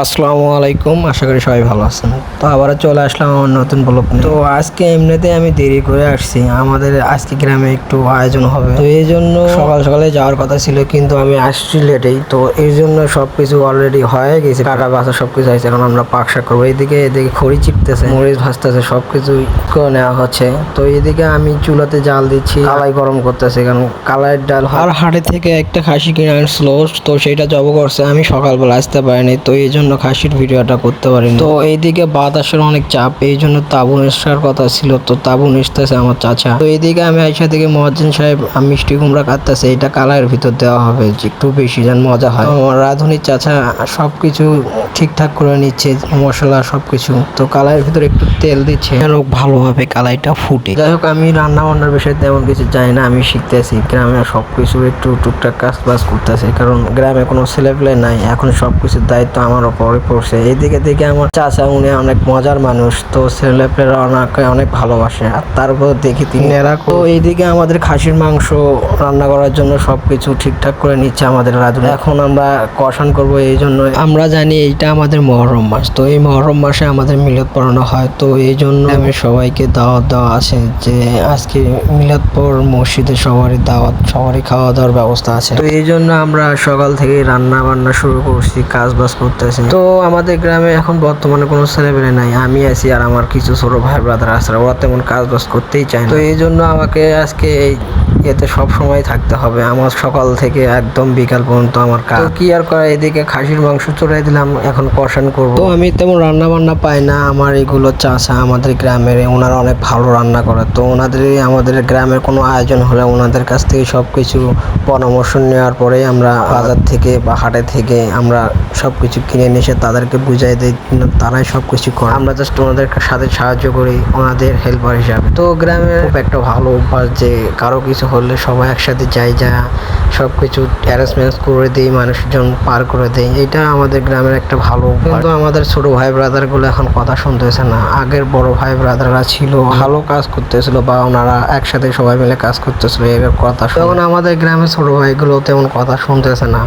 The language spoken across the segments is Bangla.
আসসালামু আলাইকুম, আশা করি সবাই ভালো আছেন। তো আবারও চলে আসলাম আমার নতুন ব্লগ তো আজকে এমনিতে আমি দেরি করে আসছি, আমাদের আজকে গ্রামে একটু আয়োজন হবে। তো এই জন্য সকাল সকালে যাওয়ার কথা ছিল, কিন্তু আমি আসছি লেটেই তো এই জন্য সব কিছু অলরেডি হয়ে গেছে। কাটা বাসা সব কিছু হয়েছে, এখন আমরা পাকশা করব। এইদিকে এদিকে খড়ি চিপতেছে, মরিচ ভাজতেছে, সবকিছু করে নেওয়া হচ্ছে। তো এইদিকে আমি চুলাতে জাল দিচ্ছি, কালাই গরম করতেছে, কারণ কালাইয়ের ডাল। আর হাটে থেকে একটা খাসি কিনে আনছিল, তো সেটা জব করছে, আমি সকালবেলা আসতে পারিনি। তো এই জন্য খাসির ভিডিওটা করতে পারিনি। তো এইদিকে বাতাসের অনেক চাপ, এই জন্য তাবু নেসার কথা ছিল, তো তাবু নেসতেছে আমার চাচা। তো এইদিকে আমি আইসা থেকে মহাজন সাহেব মিষ্টি কুমড়া কাটতেছে, এটা কালারের ভিতর দেওয়া হবে একটু বেশি যেন মজা হয়। আমার রাঁধুনি চাচা সবকিছু ঠিকঠাক করে নিচ্ছে, মশলা সব কিছু তো কালারের ভিতরে একটু তেল দিচ্ছে। যেন ভালোভাবে কালাইটা ফুটে। যাই হোক, আমি রান্না বান্নার বিষয়ে তেমন কিছু জানি না, আমি শিখতেছি, গ্রামে সব কিছু একটু টুকটাক কাজ বাজ করতেছি, কারণ গ্রামে কোনো ছেলেপেলে নাই, এখন সব কিছুর দায়িত্ব আমার ওপরে পড়ছে। এইদিকে দিকে আমার চাচা, উনি অনেক মজার মানুষ। তো ছেলেপেলেরা ওনাকে অনেক ভালোবাসে। আর তারপর দেখি তিনি তো এইদিকে আমাদের খাসির মাংস রান্না করার জন্য সবকিছু ঠিকঠাক করে নিচ্ছে আমাদের রাজু এখন আমরা কষান করব এই জন্য। আমরা জানি এইটা আমাদের মহরম মাস। তো এই মহরম মাসে আমাদের মিলাদ পড়ানো হয়। তো এই জন্য আমি সবাইকে দাওয়াত দেওয়া আছে যে, আজকে মিলাদ পর মসজিদে সবারই দাওয়াত, সবারই খাওয়া দাওয়ার ব্যবস্থা আছে। তো এই জন্য আমরা সকাল থেকে রান্না বান্না শুরু করছি কাজ বাজ করতেছি। তো আমাদের গ্রামে এখন বর্তমানে কোনো ছেলেবেলে নাই। আমি আছি আর আমার কিছু ছোট ভাই ব্রাদার আছে। ওরা তেমন কাজ বাজ করতেই চায় তো এই জন্য আমাকে আজকে এই এতে সব সময় থাকতে হবে। আমার সকাল থেকে একদম বিকাল পর্যন্ত আমার কাজ। কি আর করা? এদিকে খাসির মাংস চড়াই দিলাম, এখন কষান করব। তো আমি তেমন রান্না বান্না পাই না। আমার এগুলো চাষা আমাদের গ্রামের, ওনারা অনেক ভালো রান্না করে। তো ওনাদের আমাদের গ্রামের কোনো আয়োজন হলে ওনাদের কাছ থেকে সব কিছু পরামর্শ নেওয়ার পরেই আমরা বাজার থেকে বা হাটে থেকে আমরা সব কিছু কিনে নিয়ে এসে তাদেরকে বুঝাই দিই তারাই সব কিছু করে। আমরা জাস্ট ওনাদের সাথে সাহায্য করি, ওনাদের হেল্পার হিসাবে। তো গ্রামে একটা ভালো অভ্যাস যে, কারও কিছু হলে সবাই একসাথে যাই যা সব কিছু অ্যারেঞ্জমেন্টস করে দিই, মানুষজন পার করে দেই। এটা আমাদের গ্রামের একটা ভালো কিন্তু আমাদের ছোট ভাই ব্রাদারগুলো এখন কথা শুনতেছে না। আগের বড় ভাই ব্রাদাররা ছিল, ভালো কাজ করতেছিল বা ওনারা একসাথে সবাই মিলে কাজ করতেছিল এর কথা শুনে। আমাদের গ্রামের ছোট ভাইগুলো তেমন কথা শুনতেছে না।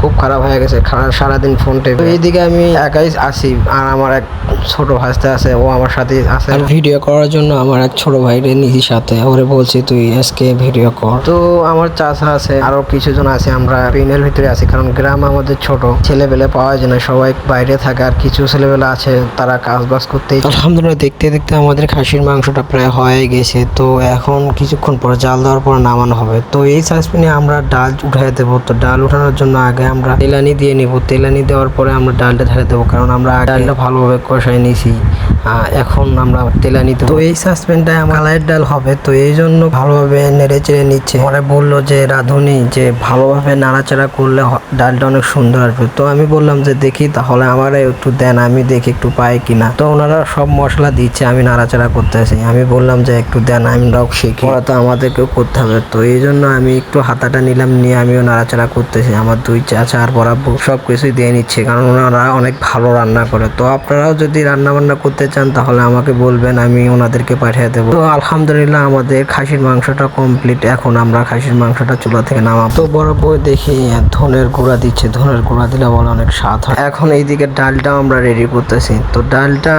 খুব খারাপ হয়ে গেছে সারাদিন ফোন টেপে। এইদিকে আমি একাই আসি আর আমার এক ছোট ভাইস্তে আছে ও আমার সাথে আছে। ভিডিও করার জন্য আমার এক ছোট ভাইরে নিজি সাথে ওরে বলছি তুই আজকে ভিডিও কর। তো আমার চাচা আছে আরও কিছু জন আছে আমরা পেনের ভিতরে আছি কারণ গ্রাম আমাদের ছোট। ছেলেবেলে পাওয়া যায় না সবাই বাইরে থাকে আর কিছু ছেলেবেলে আছে তারা কাজ বাজ করতেই আলহামদুলিল্লাহ দেখতে দেখতে আমাদের খাসির মাংসটা প্রায় হয়ে গেছে তো এখন কিছুক্ষণ পর জাল দেওয়ার পর নামানো হবে। তো এই সাসপেনে আমরা ডাল উঠাই দেবো তো ডাল উঠানোর জন্য আগে আমরা তেলানি দিয়ে নিব। তেলানি দেওয়ার পরে আমরা ডালটা ঢেলে দেবো, কারণ আমরা ডালটা ভালোভাবে কষাই নিয়েছি। এখন আমরা তেলানি তো এই সাসপেনটায় মালাইয়ের ডাল হবে, তো এই জন্য ভালোভাবে নেড়ে চেড়ে নিচ্ছে। পরে বলল যে, রাঁধুনি, যে ভালোভাবে নাড়াচাড়া করলে ডালটা অনেক সুন্দর আসবে। তো আমি বললাম যে, দেখি, তাহলে আমার একটু দেন, আমি দেখি একটু পাই কিনা। তো ওনারা সব মশলা দিচ্ছে, আমি নাড়াচাড়া করতেছি আমি বললাম যে, একটু দেন, আমরাও শিখি। ওরা তো আমাদেরকেও করতে হবে। তো এই জন্য আমি একটু হাতাটা নিলাম, নিয়ে আমিও নাড়াচাড়া করতেছি আমার দুই চাচা আর বরাবর সব কিছুই দিয়ে নিচ্ছে, কারণ ওনারা অনেক ভালো রান্না করে। তো আপনারাও যদি রান্না বান্না করতে চান, তাহলে আমাকে বলবেন, আমি ওনাদেরকে পাঠিয়ে দেবো। তো আলহামদুলিল্লাহ, আমাদের খাসির মাংসটা কমপ্লিট এখন আমরা খাসির মাংসটা চুলা থেকে নামাবো। তো বরাবর দেখি, ধনের গুঁড়া দিচ্ছে। ধনের গুঁড়া দিলে বলে অনেক স্বাদ হয়। এখন এইদিকে ডালটা আমরা রেডি করতেছি। তো ডালটা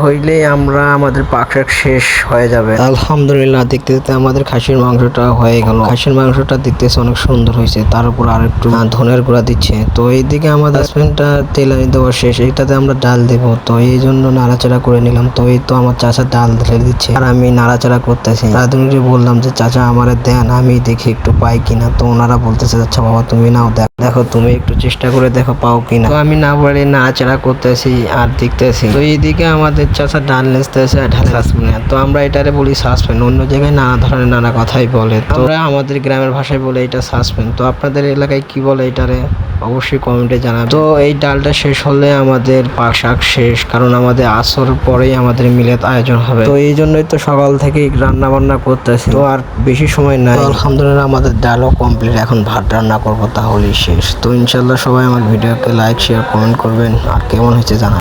হইলেই আমরা, আমাদের পাকশাক শেষ হয়ে যাবে। আলহামদুলিল্লাহ, দেখতে দেখতে আমাদের খাসির মাংসটা হয়ে গেল। খাসির মাংসটা দেখতেছে অনেক সুন্দর হয়েছে। তার উপর আর একটু ধনের গুঁড়া দিচ্ছে। তো এইদিকে আমার হাজবেন্ডটা তেলানি দেওয়া শেষ এইটাতে আমরা ডাল দেব। তো এই জন্য নাড়াচাড়া করে নিলাম। তো এই তো আমার চাচা ডাল ঢেলে দিচ্ছে। আর আমি নাড়াচাড়া করতেছি। রাধুনিকে বললাম যে, চাচা, আমারে দেন, আমি দেখি একটু পাই কিনা। তো ওনারা বলতেছে আচ্ছা বাবা, তুমি নাও, দেখ, দেখো, তুমি একটু চেষ্টা করে দেখো, পাও কিনা? তো আমি না পারে, নাড়াচাড়া করতেছি আর দেখতেছি। তো এইদিকে আমাদের চাচা ডাল লেসতেছে আর ঢালে সাসপেন তো আমরা এটারে বলি সাসপেন অন্য জায়গায় নানা ধরনের নানা কথাই বলে। তো আমাদের গ্রামের ভাষায় বলে, এটা সাসপেন তো আপনাদের এলাকায় কি বলে এটারে? অবশ্যই কমেন্টে জানা তো এই ডালটা শেষ হলে আমাদের পাক শাক শেষ, কারণ আমাদের আসর পরেই আমাদের মিলেত আয়োজন হবে। তো এই জন্যই তো সকাল থেকেই রান্না বান্না করতেছি। তো আর বেশি সময় নাই। আলহামদুলিল্লাহ আমাদের ডালও কমপ্লিট এখন ভাত রান্না করব, তাহলেই শেষ। তো ইনশাল্লাহ সবাই আমার ভিডিওকে লাইক শেয়ার কমেন্ট করবেন। আর কেমন হয়েছে জানা